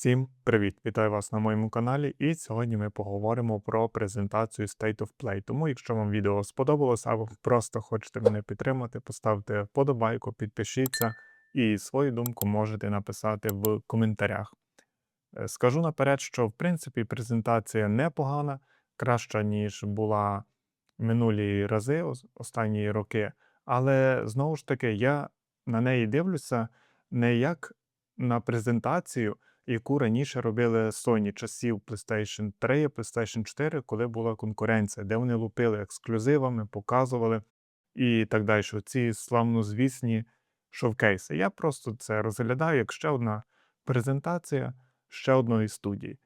Всім привіт! Вітаю вас на моєму каналі. І сьогодні ми поговоримо про презентацію State of Play. Тому, якщо вам відео сподобалось, або просто хочете мене підтримати, поставте вподобайку, підпишіться і свою думку можете написати в коментарях. Е, Скажу наперед, що в принципі презентація непогана, краща, ніж була минулі рази, останні роки. Але знову ж таки, я на неї дивлюся не як на презентацію, яку раніше робили Sony часів PlayStation 3, PlayStation 4, коли була конкуренція, де вони лупили ексклюзивами, показували і так далі. Ці славнозвісні шовкейси. Я просто це розглядаю як ще одна презентація ще одної студії.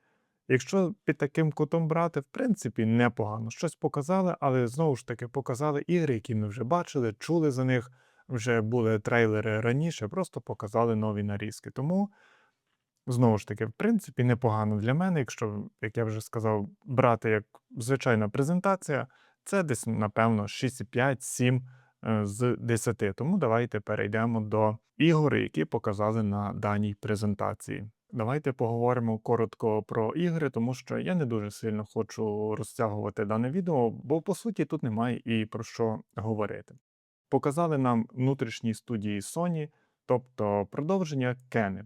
Якщо під таким кутом брати, в принципі, непогано. Щось показали, але знову ж таки показали ігри, які ми вже бачили, чули за них, вже були трейлери раніше, просто показали нові нарізки. Тому, знову ж таки, в принципі, непогано для мене, якщо, як я вже сказав, брати як звичайна презентація, це десь, напевно, 6,5-7 е, з 10. Тому давайте перейдемо до ігор, які показали на даній презентації. Давайте поговоримо коротко про ігри, тому що я не дуже сильно хочу розтягувати дане відео, бо по суті тут немає і про що говорити. Показали нам внутрішні студії Sony, тобто продовження Кени.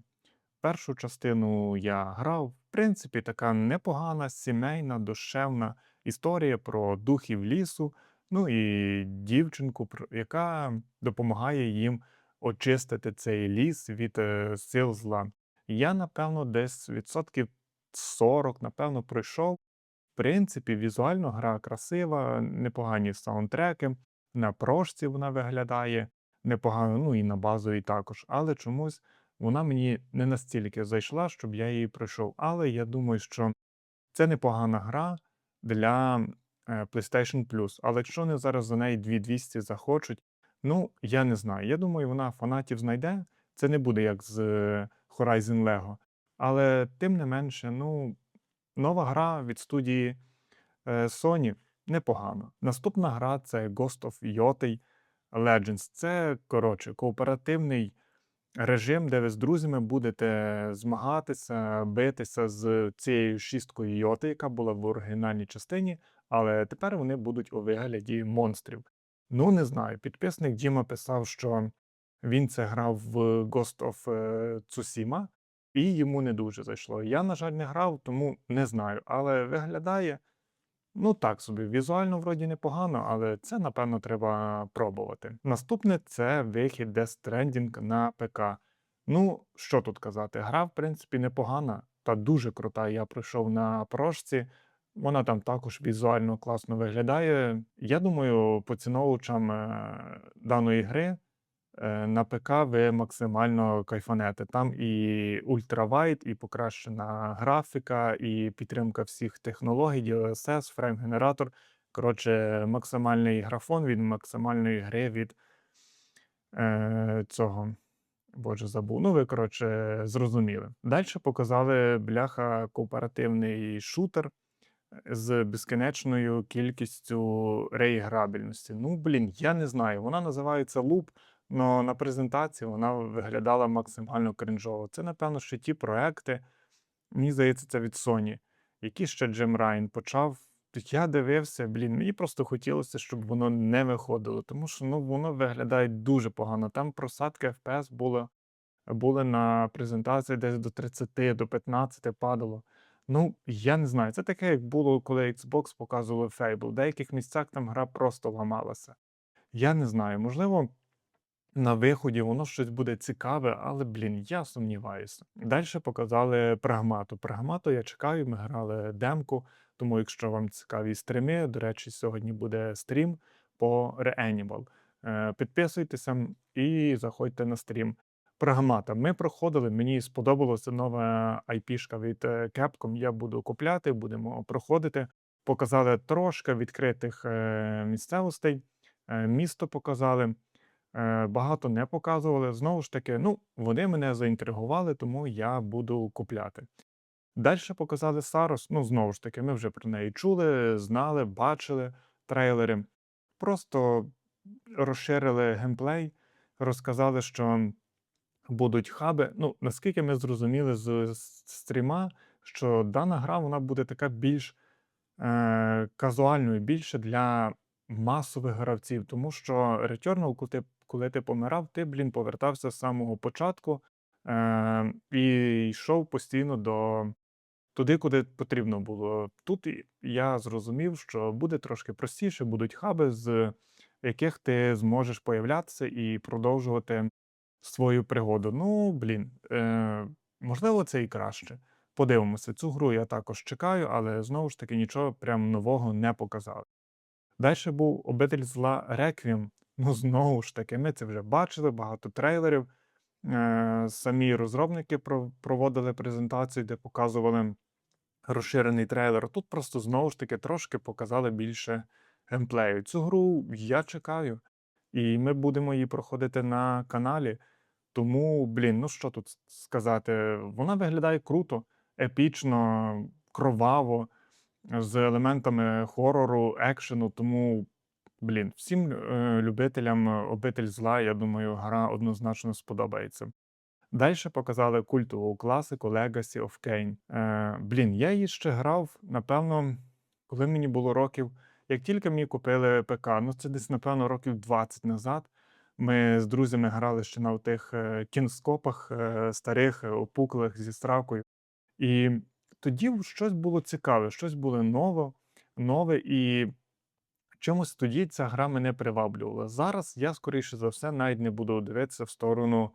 Першу частину я грав, в принципі, така непогана, сімейна, душевна історія про духів лісу, ну і дівчинку, яка допомагає їм очистити цей ліс від е, сил зла. Я, напевно, десь відсотків 40, напевно, пройшов. В принципі, візуально гра красива, непогані саундтреки. На прошці вона виглядає непогано, ну і на базовій також. Але чомусь вона мені не настільки зайшла, щоб я її пройшов. Але я думаю, що це непогана гра для е, PlayStation Plus. Але якщо вони зараз за неї 2200 захочуть, ну я не знаю. Я думаю, вона фанатів знайде. Це не буде як з е, Horizon Lego. Але тим не менше, ну, нова гра від студії е, Sony непогано. Наступна гра це Ghost of Yotei Legends. Це, коротше, кооперативний режим, де ви з друзями будете змагатися, битися з цією шісткою Йоти, яка була в оригінальній частині, але тепер вони будуть у вигляді монстрів. Ну, не знаю. Підписник Діма писав, що він це грав в Ghost of е, Tsushima, і йому не дуже зайшло. Я, на жаль, не грав, тому не знаю. Але виглядає, ну так собі, візуально вроді непогано, але це, напевно, треба пробувати. Наступне це вихід Death Stranding на ПК. Ну, що тут казати, гра, в принципі, непогана та дуже крута. Я пройшов на прошці. Вона там також візуально класно виглядає. Я думаю, поціновувачам е, даної гри на ПК ви максимально кайфанете. Там і ультравайд, і покращена графіка, і підтримка всіх технологій, DLSS, фрейм-генератор. Коротше, максимальний графон від максимальної гри від е, цього. Боже, забув. Ну, ви, коротше, зрозуміли. Далі показали бляха кооперативний шутер з безкінечною кількістю реіграбельності. Ну, блін, я не знаю. Вона називається Loop, але на презентації вона виглядала максимально кринжово. Це, напевно, ще ті проекти, мені здається, це від Sony, які ще Джим Райан почав. Я дивився, блін, мені просто хотілося, щоб воно не виходило, тому що ну, воно виглядає дуже погано. Там просадки FPS були, були на презентації десь до 30, до 15 падало. Ну, я не знаю. Це таке, як було, коли Xbox показували Fable. В деяких місцях там гра просто ламалася. Я не знаю, можливо, на виході воно щось буде цікаве, але, блін, я сумніваюся. Далі показали прагмату. Прагмату я чекаю, ми грали демку, тому якщо вам цікаві стріми, до речі, сьогодні буде стрім по Reanimal. Е, Підписуйтеся і заходьте на стрім. Прагмата. Ми проходили, мені сподобалася нова IP-шка від е, Capcom. Я буду купляти, будемо проходити. Показали трошки відкритих е, місцевостей, місто показали. Е, Багато не показували. Знову ж таки, ну, вони мене заінтригували, тому я буду купляти. Далі показали Сарос. Ну, знову ж таки, ми вже про неї чули, знали, бачили трейлери. Просто розширили геймплей, розказали, що будуть хаби. Ну, наскільки ми зрозуміли з стріма, що дана гра вона буде така більш, е, казуальною, більше для масових гравців. Тому що Returnal, коли ти коли ти помирав, ти, блін, повертався з самого початку, е, і йшов постійно до туди, куди потрібно було. Тут я зрозумів, що буде трошки простіше, будуть хаби, з яких ти зможеш появлятися і продовжувати свою пригоду. Ну, блін, е, можливо, це і краще. Подивимося. Цю гру я також чекаю, але знову ж таки нічого прям нового не показали. Далі був Обитель зла Реквієм. Ну, знову ж таки, ми це вже бачили, багато трейлерів. Е, самі розробники про- проводили презентацію, де показували розширений трейлер. Тут просто знову ж таки трошки показали більше геймплею. Цю гру я чекаю, і ми будемо її проходити на каналі. Тому, блін, ну що тут сказати? Вона виглядає круто, епічно, кроваво, з елементами хорору, екшену. Тому, блін, всім е, любителям обитель зла, я думаю, гра однозначно сподобається. Далі показали культову класику Legacy of Kain. Е, блін, я її ще грав, напевно, коли мені було років. Як тільки мені купили ПК, ну це десь, напевно, років 20 назад. Ми з друзями грали ще на тих кінскопах е, старих, е, опуклих зі стравкою. І тоді щось було цікаве, щось було нове, нове, і чомусь тоді ця гра мене приваблювала. Зараз я, скоріше за все, навіть не буду дивитися в сторону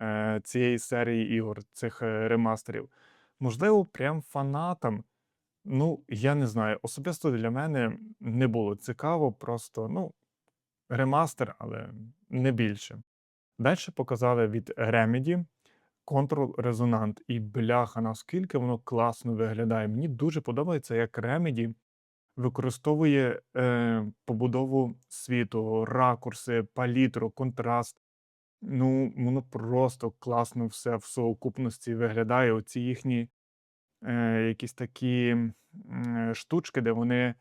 е, цієї серії ігор, цих е, ремастерів. Можливо, прям фанатам. Ну, я не знаю. Особисто для мене не було цікаво, просто ну, ремастер, але не більше. Далі показали від Remedy Control Resonant. І бляха, наскільки воно класно виглядає. Мені дуже подобається, як Remedy використовує е, побудову світу, ракурси, палітру, контраст. Ну, воно просто класно все в совокупності виглядає. Оці їхні е, якісь такі е, штучки, де вони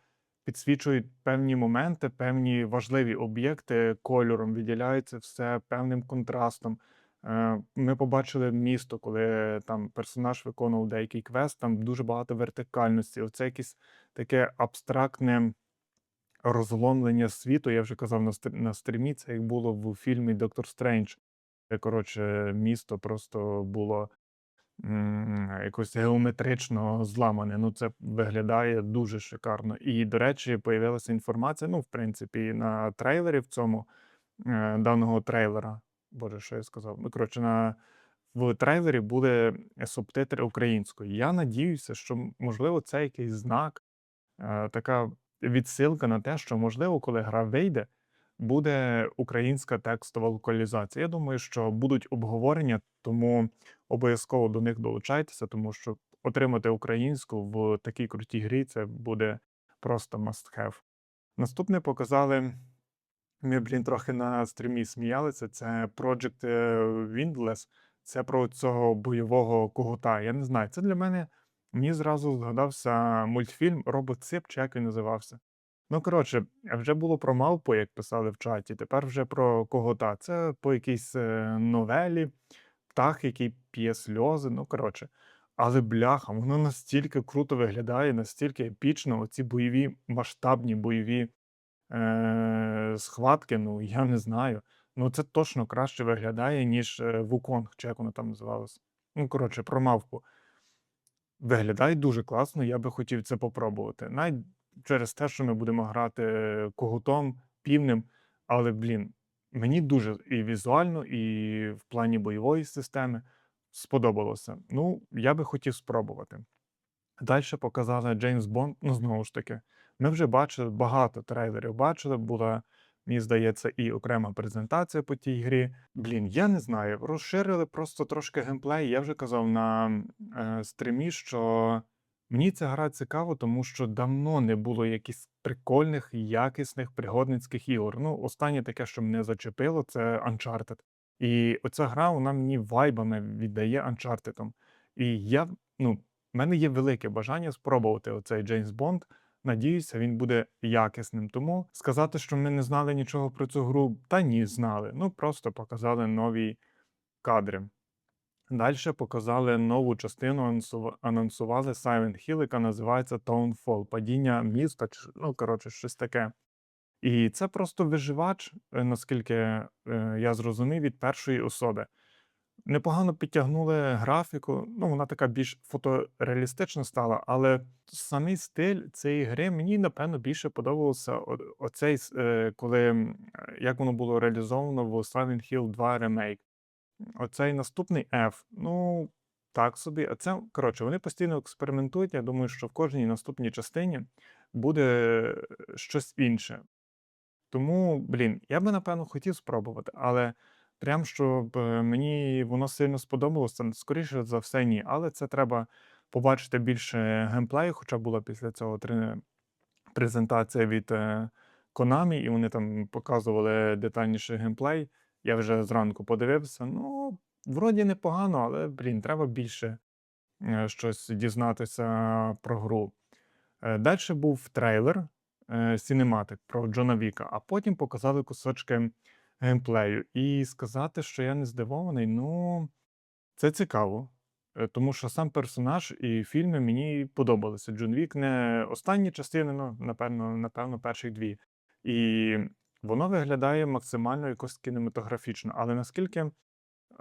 підсвічують певні моменти, певні важливі об'єкти кольором, виділяється все певним контрастом. Е, Ми побачили місто, коли там персонаж виконував деякий квест, там дуже багато вертикальності. Оце якесь таке абстрактне розломлення світу. Я вже казав на стр- стрімі, це як було в фільмі Доктор Стрендж. Коротше, місто просто було якось геометрично зламане. Ну, це виглядає дуже шикарно. І, до речі, появилася інформація, ну, в принципі, на трейлері в цьому е, даного трейлера. Боже, що я сказав? Ну, коротше, на, в трейлері були субтитри українською. Я надіюся, що, можливо, це якийсь знак, е, така відсилка на те, що, можливо, коли гра вийде, буде українська текстова локалізація. Я думаю, що будуть обговорення, тому обов'язково до них долучайтеся, тому що отримати українську в такій крутій грі це буде просто must have. Наступне показали. Ми, блін, трохи на стрімі сміялися. Це Project е, Windless. Це про цього бойового когута. Я не знаю. Це для мене мені зразу згадався мультфільм Робот Сип, чи як він називався. Ну, коротше, вже було про мавпу, як писали в чаті. Тепер вже про когута. Це по якійсь е, новелі, птах, який п'є сльози. Ну, коротше. Але бляха, воно настільки круто виглядає, настільки епічно. Оці бойові, масштабні бойові е, схватки, ну я не знаю. Ну, це точно краще виглядає, ніж е, Вуконг, чи як воно там називалось. Ну, коротше, про мавпу. Виглядає дуже класно, я би хотів це попробувати. Навіть через те, що ми будемо грати когутом, півнем. Але, блін, мені дуже і візуально, і в плані бойової системи сподобалося. Ну, я би хотів спробувати. Далі показали Джеймс Бонд. Ну, знову ж таки, ми вже бачили багато трейлерів. Бачили, була, мені здається, і окрема презентація по тій грі. Блін, я не знаю. Розширили просто трошки геймплей. Я вже казав на е, стрімі, що мені ця гра цікава, тому що давно не було якихось прикольних, якісних пригодницьких ігор. Ну, останнє таке, що мене зачепило, це Uncharted. І оця гра вона мені вайбами віддає Uncharted. І я, ну, в мене є велике бажання спробувати оцей Джеймс Бонд. Надіюся, він буде якісним. Тому сказати, що ми не знали нічого про цю гру, та ні, знали. Ну просто показали нові кадри. Дальше показали нову частину, анонсува анонсували Silent Hill, яка називається Townfall падіння міста, ну, коротше, щось таке. І це просто виживач, е, наскільки, е, я зрозумів, від першої особи. Непогано підтягнули графіку, ну, вона така більш фотореалістична стала, але самий стиль цієї гри мені, напевно, більше подобався оцей е, коли, як воно було реалізовано в Silent Hill 2 Remake. Оцей наступний F, ну, так собі. А це, коротше, вони постійно експериментують. Я думаю, що в кожній наступній частині буде щось інше. Тому, блін, я би, напевно, хотів спробувати, але прям щоб е, мені воно сильно сподобалося, скоріше за все, ні. Але це треба побачити більше геймплею, хоча була після цього презентація від е, Konami, і вони там показували детальніше геймплей. Я вже зранку подивився. Ну, вроді непогано, але, блін, треба більше е, щось дізнатися про гру. Далі був трейлер Cinematic про Джона Віка, а потім показали кусочки геймплею. І сказати, що я не здивований, ну, це цікаво. Е, Тому що сам персонаж і фільми мені подобалися. Джон Вік не останні частини, ну, напевно, напевно, перших дві. І воно виглядає максимально якось кінематографічно. Але наскільки,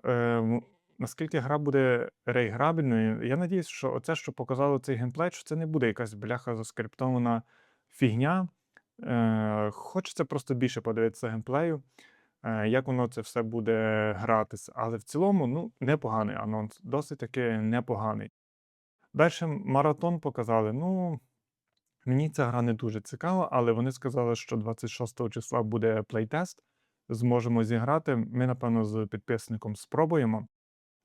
е, наскільки гра буде реіграбельною, я надіюсь, що оце, що показало цей геймплей, що це не буде якась бляха заскриптована фігня. Е, хочеться просто більше подивитися геймплею, як воно це все буде гратися. Але в цілому, ну, непоганий анонс, досить таки непоганий. Далі маратон показали. Ну, мені ця гра не дуже цікава, але вони сказали, що 26 числа буде плейтест. Зможемо зіграти. Ми, напевно, з підписником спробуємо.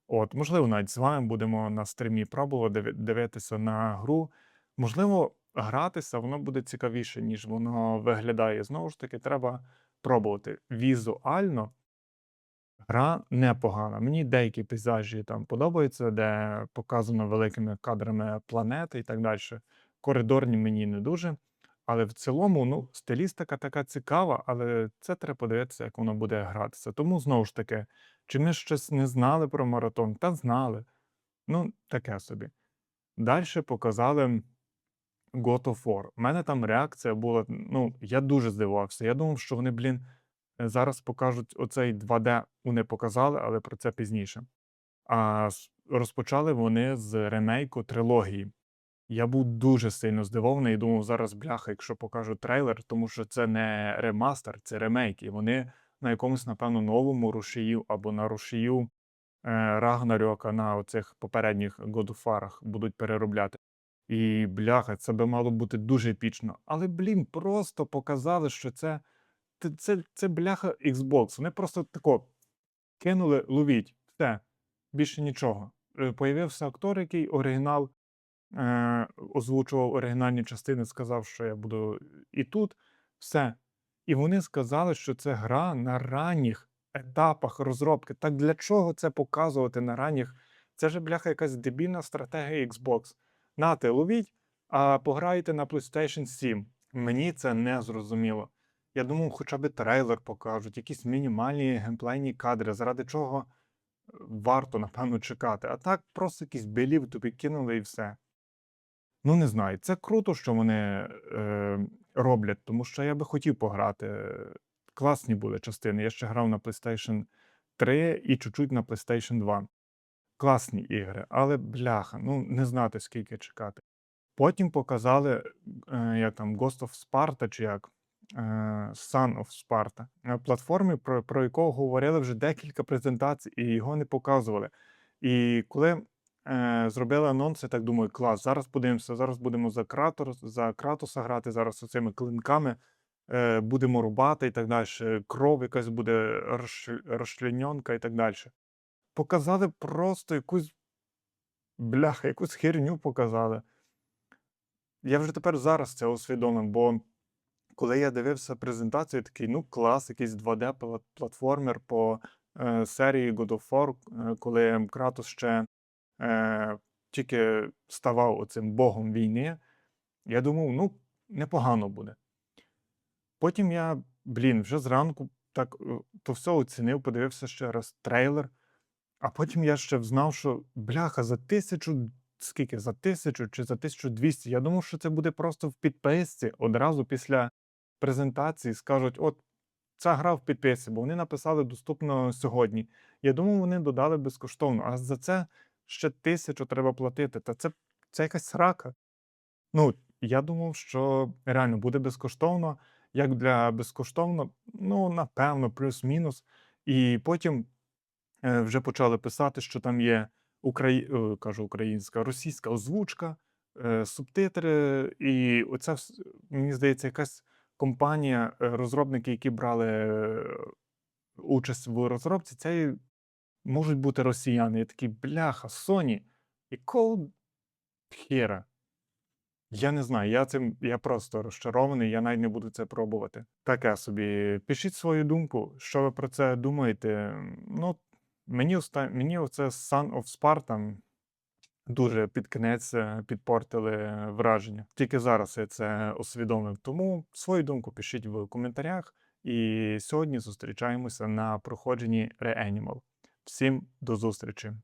От, можливо, навіть з вами будемо на стрімі пробувати дивитися на гру. Можливо, гратися воно буде цікавіше, ніж воно виглядає. Знову ж таки, треба пробувати. Візуально гра непогана. Мені деякі пейзажі там подобаються, де показано великими кадрами планети і так далі. Коридорні мені не дуже. Але в цілому, ну, стилістика така цікава, але це треба подивитися, як воно буде гратися. Тому знову ж таки, чи ми щось не знали про маратон? Та знали. Ну, таке собі. Далі показали God of War. У мене там реакція була. Ну, я дуже здивувався. Я думав, що вони, блін, е, зараз покажуть оцей 2D, вони показали, але про це пізніше. А розпочали вони з ремейку трилогії. Я був дуже сильно здивований і думав, зараз бляха, якщо покажу трейлер, тому що це не ремастер, це ремейк. І вони на якомусь, напевно, новому рушію або на рушію е, Рагнарьока на оцих попередніх War'ах будуть переробляти. І бляха, це би мало бути дуже епічно. Але, блін, просто показали, що це, це, це, це бляха Xbox. Вони просто тако кинули, ловіть, все, більше нічого. Е, Появився актор, який оригінал е, озвучував оригінальні частини, сказав, що я буду і тут, все. І вони сказали, що це гра на ранніх етапах розробки. Так для чого це показувати на ранніх? Це ж бляха якась дебільна стратегія Xbox. Нате, ловіть, а пограєте на PlayStation 7. Мені це не зрозуміло. Я думав, хоча б трейлер покажуть, якісь мінімальні геймплейні кадри, заради чого е, варто, напевно, чекати. А так просто якісь белів тобі кинули і все. Ну, не знаю, це круто, що вони е, роблять, тому що я би хотів пограти. Класні були частини. Я ще грав на PlayStation 3 і чуть-чуть на PlayStation 2. Класні ігри, але бляха, ну не знати, скільки чекати. Потім показали, е, як там Ghost of Sparta, чи як е, Sun of Sparta, е, платформі, про, про яку говорили вже декілька презентацій, і його не показували. І коли е, зробили анонс, я так думаю, клас, зараз подивимося, зараз будемо за Кратор, за Кратоса грати, зараз оцими клинками е, будемо рубати і так далі. Кров якась буде розш- і так далі. Показали просто якусь бляха, якусь херню показали. Я вже тепер зараз це усвідомив, бо коли я дивився презентацію, такий, ну клас, якийсь 2D-платформер по е, серії God of War, е, коли Кратос ще е, тільки ставав оцим богом війни. Я думав, ну, непогано буде. Потім я, блін, вже зранку так е, то все оцінив, подивився ще раз трейлер. А потім я ще взнав, що бляха, за тисячу, скільки? За тисячу чи за 1200. Я думав, що це буде просто в підписці. Одразу після презентації скажуть: от ця гра в підписці, бо вони написали доступно сьогодні. Я думав, вони додали безкоштовно, а за це ще тисячу треба платити. Та це, це якась срака. Ну, я думав, що реально буде безкоштовно. Як для безкоштовно, ну, напевно, плюс-мінус. І потім вже почали писати, що там є Украї... е, кажу, українська, російська озвучка, е, субтитри. І оце, мені здається, якась компанія, е, розробники, які брали е, участь в розробці, це можуть бути росіяни. Я такий, бляха, Sony, якого хера? Я не знаю, я цим я просто розчарований, я навіть не буду це пробувати. Таке собі. Пишіть свою думку, що ви про це думаєте. Ну, мені, мені оце Sun of Spartan дуже під кінець е, підпортили враження. Тільки зараз я це усвідомив. Тому свою думку пишіть в коментарях. І сьогодні зустрічаємося на проходженні Reanimal. Всім до зустрічі!